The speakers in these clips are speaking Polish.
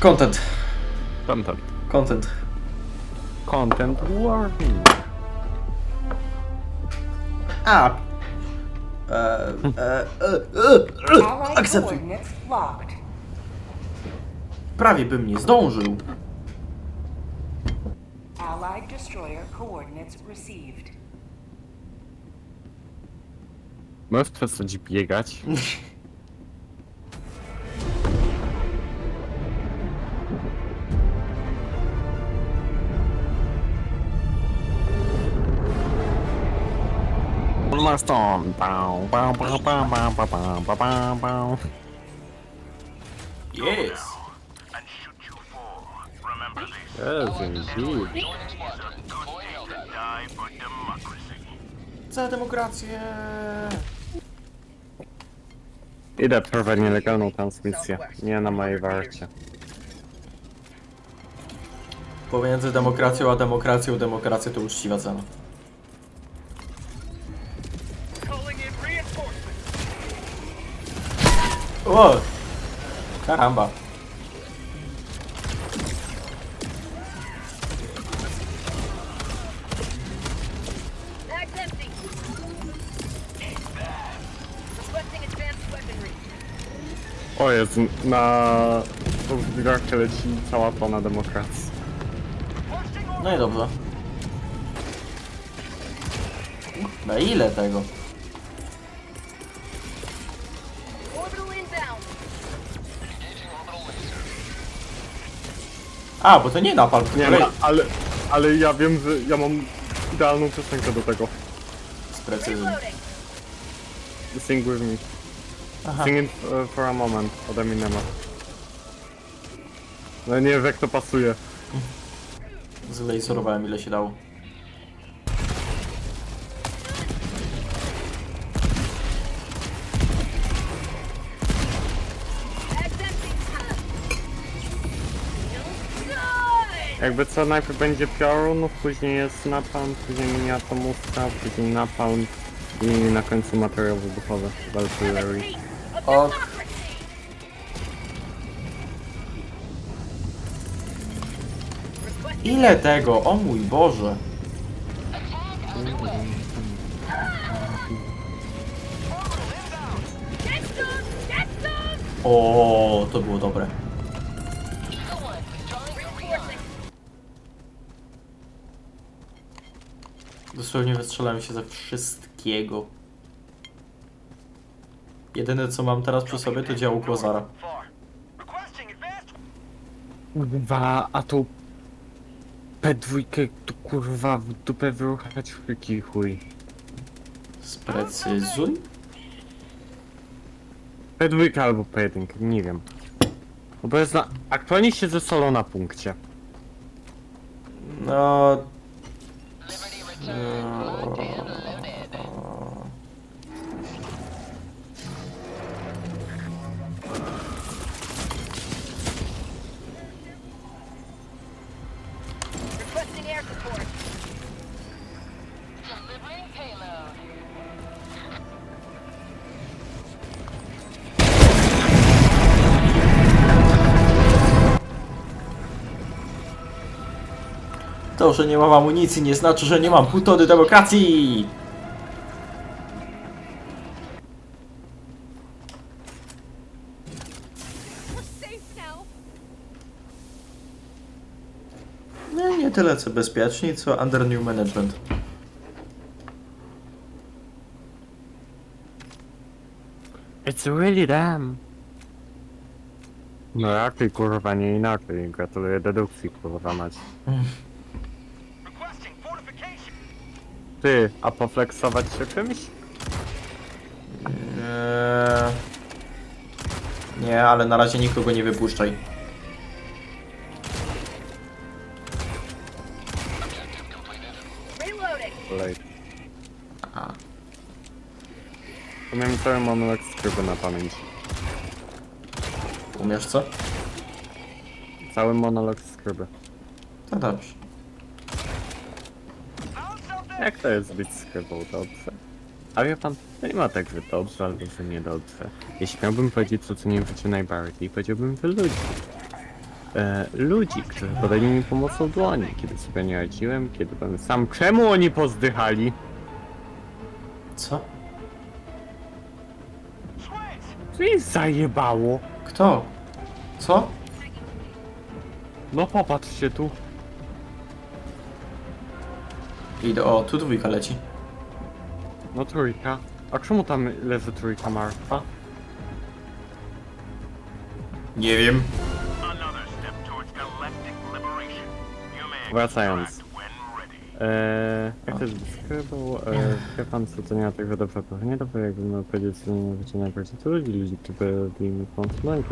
Content. Content. Content. Content warning. A. E, e, e, e, e. Akceptuj. Prawie bym nie zdążył. Allied destroyer coordinates received. Możesz przestać biegać? Last on. Bow, bow, bow, bow, bow, bow, bow, bow, bow, bow. Yes. Yes, indeed. Za demokrację. Idę przerwać nielegalną transmisję. Nie na mojej warcie. Pomiędzy demokracją a demokracją, demokracja to uczciwa cena. O! Karamba. O jest, na rozgrywkę leci cała tona demokracji. No i dobrze. Na ile tego? A, bo to nie napal, Nie no, lej. ale, ale ja wiem, że ja mam idealną piosenkę do tego. Z precyzją. Sing with me. Aha. Sing it uh, for a moment ode Eminema. No nie wiem jak to pasuje. Zlejzorowałem ile się dało. Jakby co, najpierw będzie piorun, później jest napalm, później mini atomówka, później napalm i na końcu materiał wybuchowy w artillery. Of O. Ile tego? O mój Boże. O, to było dobre. Dosłownie wystrzelałem się ze wszystkiego. Jedyne co mam teraz przy sobie to działko Zara. Kurwa, a tu P2 to kurwa w dupę wyruchać friki chuj. Sprecyzuj? P2 albo P1, nie wiem. Bo jest na... Aktualnie siedzę solo na punkcie. No... concerned, locked. Requesting air support. Delivering payload. To, że nie mam amunicji nie znaczy, że nie mam pół tony demokracji! Nie, nie tyle co bezpieczni, co under new management. It's really them. No raczej kurwa nie inaczej. Gratuluję dedukcji kurwa mać. Ty, a poflexować się czymś? Eee... Nie, ale na razie nikogo nie wypuszczaj. Reloading. Late. A. Miałem cały monolog skryby na pamięć. Umiesz co? Cały monolog skryby. To dobrze. Jak to jest być skrybą dobrze? A wie pan, to nie ma tak, że dobrze albo że niedobrze. Jeśli miałbym powiedzieć co cenię w życiu najbardziej, powiedziałbym wy ludzi. e, ludzi, którzy podali mi pomocą dłoni, kiedy sobie nie radziłem, kiedy byłem sam. Czemu oni pozdychali? Co? Co zajebało? Kto? Co? No popatrzcie tu. Idę, o, tu dwójka leci. No trójka. A czemu tam leży trójka martwa? Nie wiem. Wracając. Eee, jak to jest skrywał, eee, to nie ma tego dobrze, to nie dobrze, jakby miał powiedzieć, że nie wyciągnął tu ludzi, ludzi, którzy byli to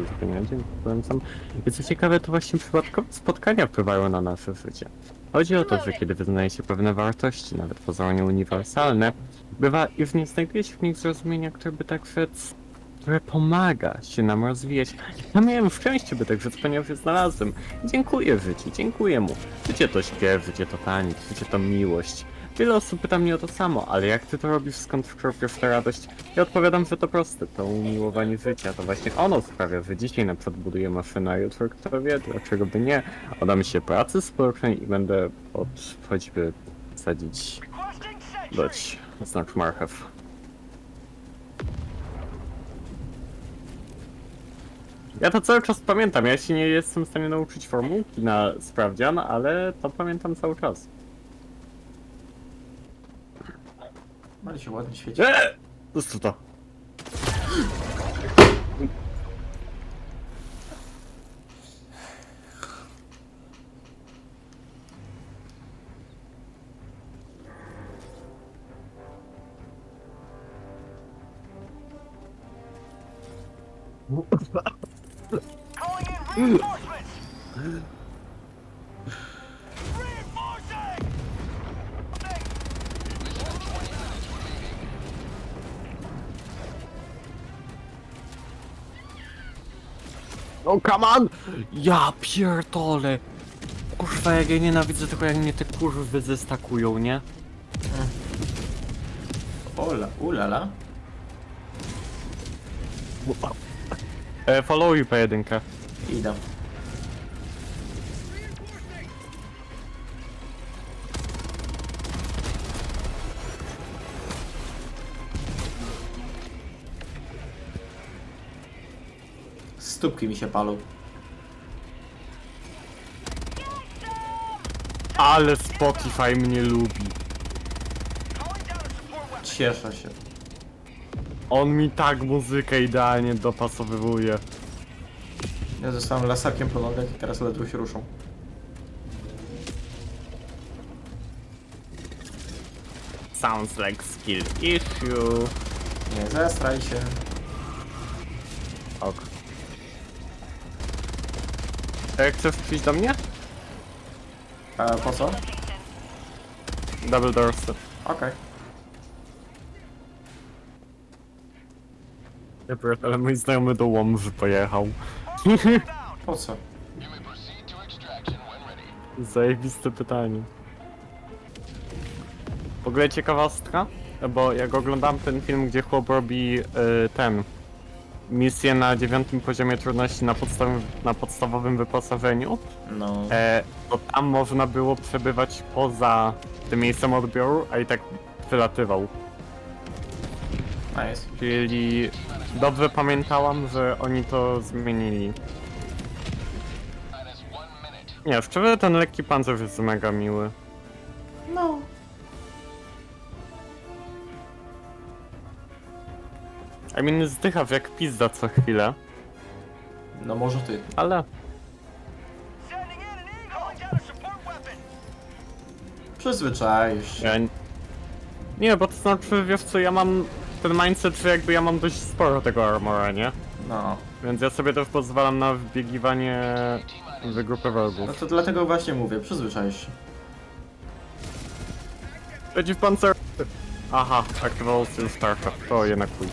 zupełnie byłem sam. I co ciekawe, to właśnie przypadkowe spotkania wpływają na nasze życie. Chodzi o to, że kiedy wyznajecie pewne wartości, nawet pozornie uniwersalne, bywa, iż nie znajduje się w nich zrozumienia, które by tak rzec, które pomaga się nam rozwijać. Ja miałem szczęście, by tak rzec, ponieważ je znalazłem. Dziękuję życiu, dziękuję mu. Życie to śpiew, życie to taniec, życie to miłość. Wiele osób pyta mnie o to samo, ale jak ty to robisz, skąd czerpiesz tę radość? Ja odpowiadam, że to proste, to umiłowanie życia, to właśnie ono sprawia, że dzisiaj na przykład buduję maszynę, a jutro kto wie, dlaczego by nie. Oddam się pracy społecznej i będę od choćby sadzić, dać znacz marchew. Ja to cały czas pamiętam, ja się nie jestem w stanie nauczyć formułki na sprawdzian, ale to pamiętam cały czas. Ale się ładnie świeci. Eee! Co to? No come on! Ja pierdolę! Kurwa, jak ja nienawidzę tego, jak mnie te kurwy zestakują, nie? Ola, ulala. E, followuj pojedynkę. Idę. Stópki mi się palą. Ale Spotify mnie lubi. Cieszę się. On mi tak muzykę idealnie dopasowywuje. Ja zostałem lasakiem po nogach i teraz ledwo się ruszą. Sounds like skill issue. Nie zestraj się. E, chcesz przyjść do mnie? A po co? Double doorstep. Okej. Ja ale mój znajomy do Łomży pojechał. Po co? Zajebiste pytanie. W ogóle ciekawostka, bo jak oglądam ten film, gdzie chłop robi y, ten misję na dziewiątym poziomie trudności na, podstaw na podstawowym wyposażeniu, No. e, to tam można było przebywać poza tym miejscem odbioru, a i tak wylatywał. Nice. Czyli dobrze pamiętałam, że oni to zmienili. Nie, szczerze ten lekki pancerz jest mega miły. No. I mean, zdycha jak pizda co chwilę, No może ty. ale Sending in an eagle. Calling down a support weapon. Przyzwyczaisz się. ja... Nie, bo to znaczy, wiesz co, ja mam ten mindset, że jakby ja mam dość sporo tego armora, nie? No. Więc ja sobie też pozwalam na wbiegiwanie w grupę No wrogów. to dlatego właśnie mówię, przyzwyczaisz się. Przeciw pancer... Aha, aktywował styl Starka. To jednak chuj.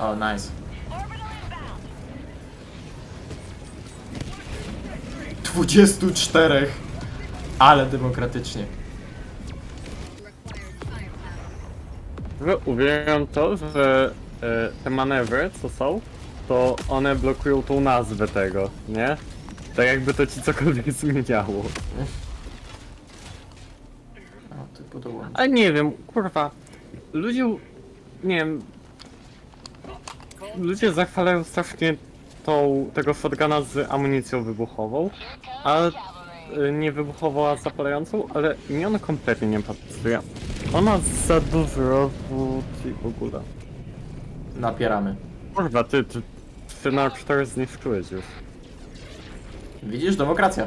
O, nice. 24! Ale demokratycznie. Wy- Uwielbiam to, że e, te manewry, co są, to one blokują tą nazwę tego, nie? Tak jakby to ci cokolwiek zmieniało. O, ty. Ale nie wiem, kurwa. Ludzie, nie wiem. Ludzie zachwalają strasznie tą, tego shotguna z amunicją wybuchową, a y, nie wybuchową, a zapalającą, ale mi ona kompletnie nie pasuje. Ona za rozwód i w ogóle. Napieramy. Kurwa, ty, ty 3 na 4 zniszczyłeś już. Widzisz? Demokracja.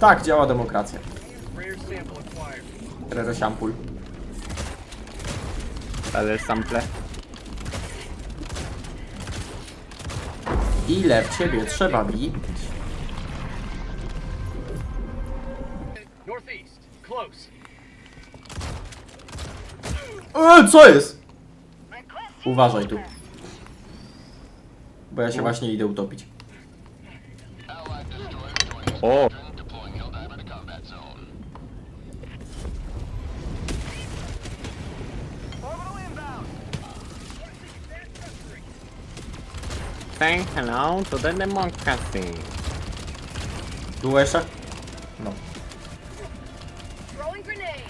Tak działa demokracja. Rerosiampul. Ale sample. Ile w ciebie trzeba bić? E, co jest? Uważaj tu. Bo ja się właśnie idę utopić. O! Say hello to the democracy. Jeszcze? No. Throwing grenade.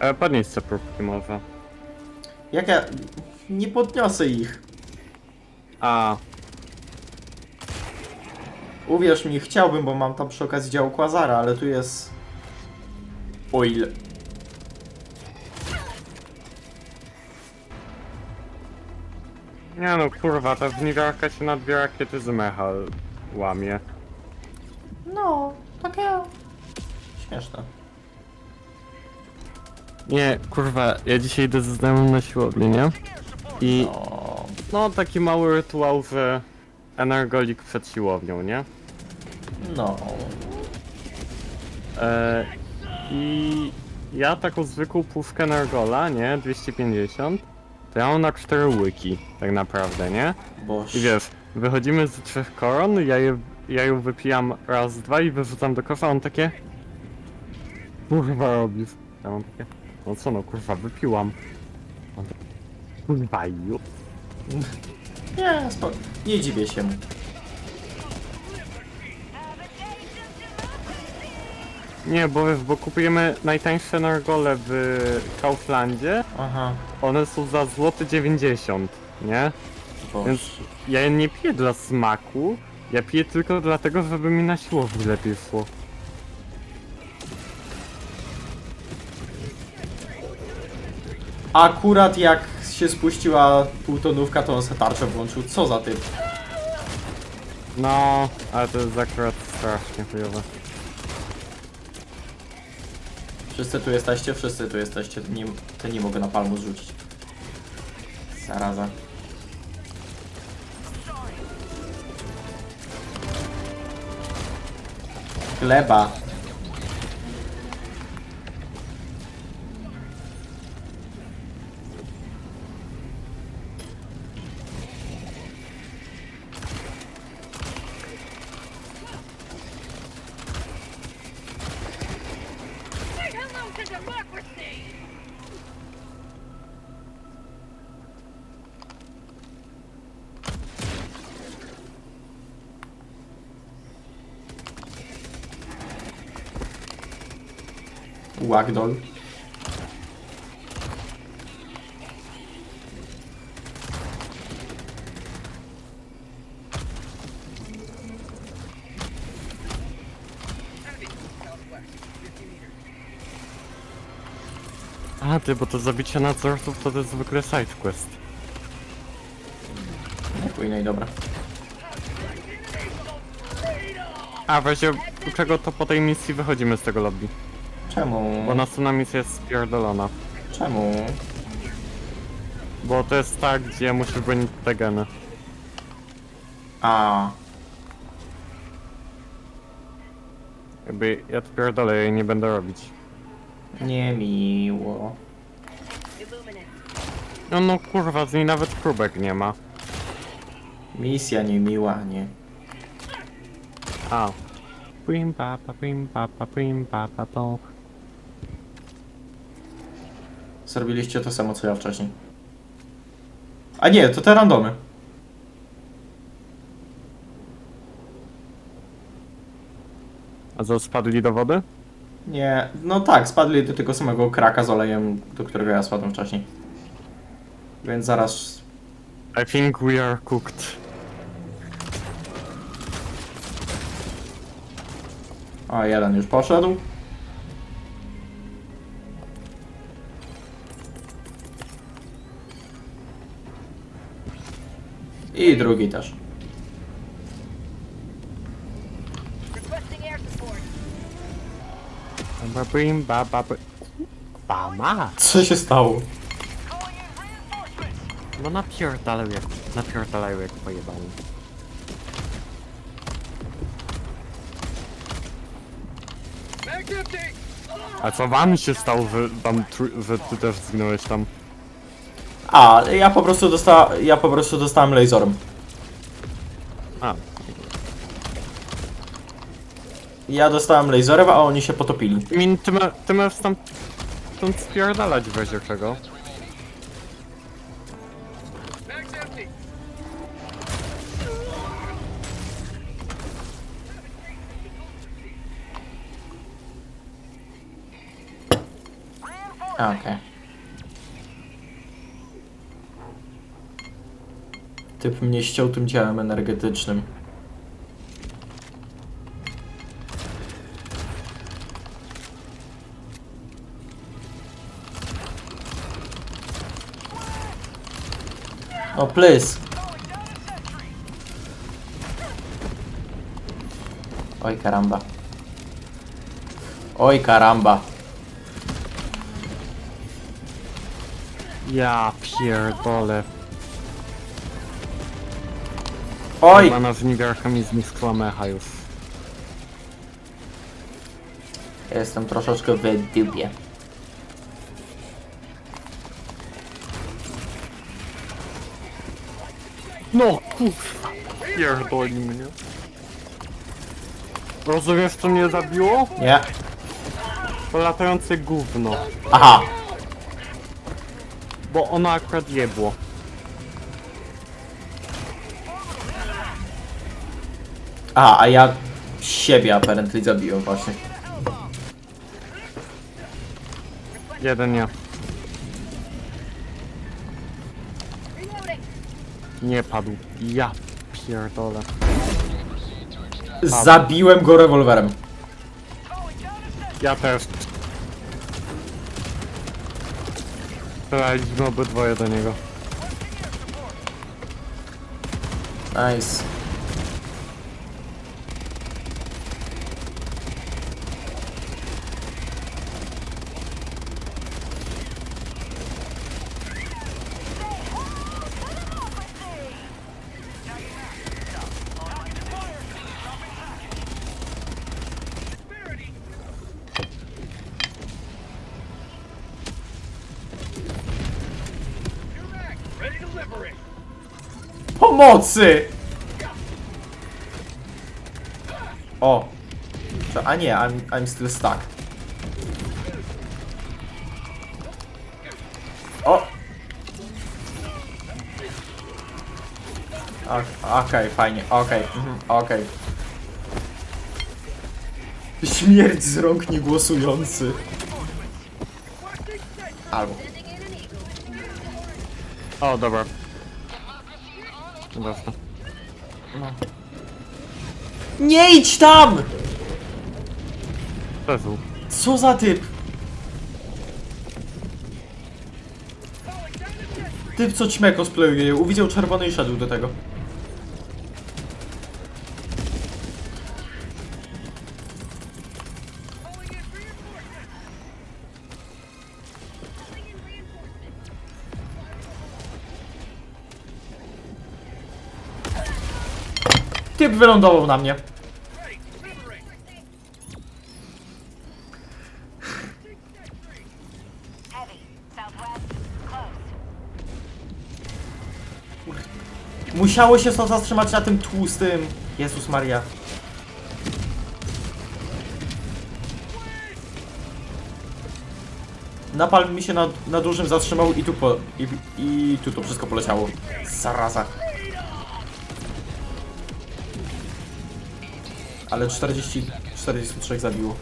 E, podnieś sobie próbki może. Jak ja... Nie podniosę ich. A, Uwierz mi, chciałbym, bo mam tam przy okazji dział Quasara, ale tu jest... Oil. Nie no kurwa, ta wnigarka się na dwie rakiety z mecha łamie. No, takie... Śmieszne. Nie, kurwa, ja dzisiaj idę ze znajomym na siłownię, nie? I No... no taki mały rytuał, że energolik przed siłownią, nie? No... E, I ja taką zwykłą puszkę Nergola, nie? 250, to ja mam na 4 łyki, tak naprawdę, nie? Boż... I wiesz, wychodzimy z trzech koron, ja, je, ja ją wypijam raz, dwa i wyrzucam do kosza, a on takie... Kurwa robisz. Ja mam takie... No co no, kurwa, wypiłam. On takie... Kurwa ju. Nie, spoko. Nie dziwię się mu. Nie, bo wiesz, bo kupujemy najtańsze Nergole w Kauflandzie, Aha. one są za złoty 90, nie? Boż. Więc ja je nie piję dla smaku, ja piję tylko dlatego, żeby mi na siłowni lepiej szło. Akurat jak się spuściła półtonówka, to on se tarczę włączył. Co za typ? No, ale to jest akurat strasznie chujowe. Wszyscy tu jesteście? Wszyscy tu jesteście. Nie, to nie mogę na palmu zrzucić. Zaraza. Gleba. Łagdol. A ty, bo to zabicie nadzorców to, to jest zwykle sidequest. Nie pójdę i dobra. A weźcie, czego to po tej misji wychodzimy z tego lobby? Czemu? Bo następna misja jest spierdolona. Czemu? Bo to jest ta, gdzie musisz bronić te geny. A. Jakby ja to pierdolę, ja jej nie będę robić. Niemiło. Illuminate. No no kurwa, z niej nawet próbek nie ma. Misja niemiła, nie. A. pim pa pa pim pa pa pim pa pa Zrobiliście to samo co ja wcześniej. A nie, to te randomy. A co, spadli do wody? Nie, no tak, spadli do tego samego kraka z olejem, do którego ja spadłem wcześniej. Więc zaraz... I think we are cooked. O, jeden już poszedł. I drugi też. Requesting air support. Pa pim pa pa pa... Pa ma! Co się stało? No napierdalał jak... Napierdalają jak pojebani. A co wam się stało, że tam, tr- że ty też zginąłeś tam? A, ja po prostu dostałem, ja po prostu dostałem laserem. A, Ja dostałem laserem, a oni się potopili. Min, ty, ma, ty masz tam... Stąd spierdalać w razie czego. Okej. Typ mnie ściął tym ciałem energetycznym. O, please. Oj, karamba. Oj, karamba. Ja pierdolę. Oj! Chyba nasz nigarka mi zniskła mecha już. Jestem troszeczkę w dupie. No kurwa. Pierdoli mnie. Rozumiesz co mnie zabiło? Nie. To latające gówno. Aha. Bo ono akurat jebło. Aha, a ja siebie apparently zabiłem właśnie. Jeden ja. Nie padł. Ja pierdolę. Zabiłem go rewolwerem. Ja też. Strzelaliśmy obydwoje do niego. Nice. Pomocy! O. A nie, I'm, I'm still stuck. O! Okej, fajnie, okej, mhm, okej. Śmierć z rąk niegłosujący. Albo. O, dobra. Dobra. Nie idź tam! Przeżył. Co za typ? Typ co ćmę cosplayuje, uwidział czerwony i szedł do tego. wylądował na mnie. Musiało się to zatrzymać na tym tłustym. Jezus Maria. Napal mi się na, na dużym zatrzymał i tu po, i, i tu to wszystko poleciało. Zaraza. Ale 40, 43 zabiło.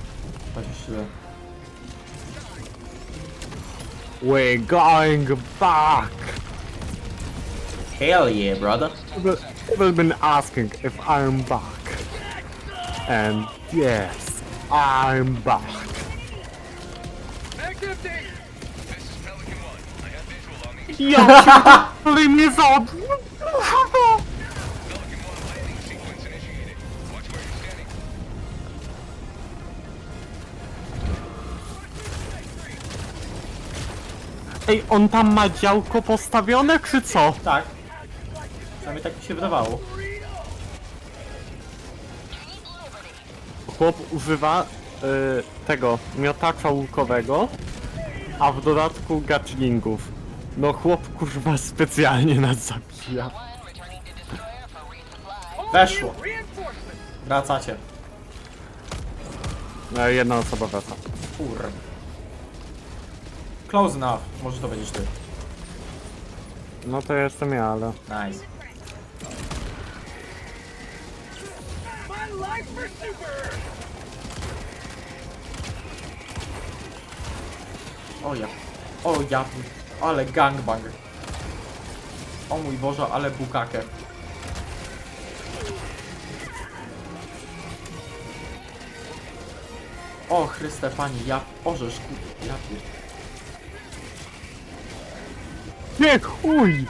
22. We're going back! Hell yeah, brother. People people been asking if I'm back. And yes, I'm back. Ja pierdolę mnie zabił! Ej, on tam ma działko postawione, czy co? Tak. Przynajmniej tak mi się wydawało. Chłop używa y, tego miotacza łukowego, a w dodatku gatlingów. No chłop kurwa specjalnie nas zabija. Weszło. Wracacie. No jedna osoba wraca. Kur. Close enough. Może to będziesz ty. No to jestem ja, ale... Nice. O ja. O ja. Ale gangbang. O mój Boże, ale bukakę. O Chryste Pani, ja... Orzesz, kur... Ja pier... Nie, chuj!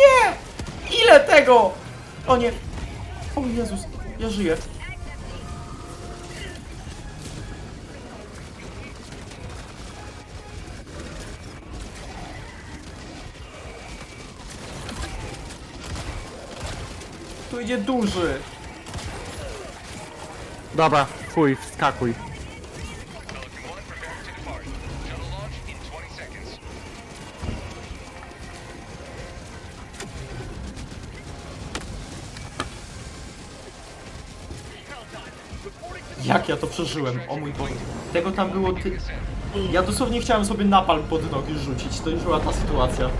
Nie! Ile tego? O nie! O Jezus, ja żyję. Tu idzie duży. Dobra, chuj, wskakuj. Ja to przeżyłem? O mój Boże. Tego tam było ty... Ja dosłownie chciałem sobie napalm pod nogi rzucić. To już była ta sytuacja.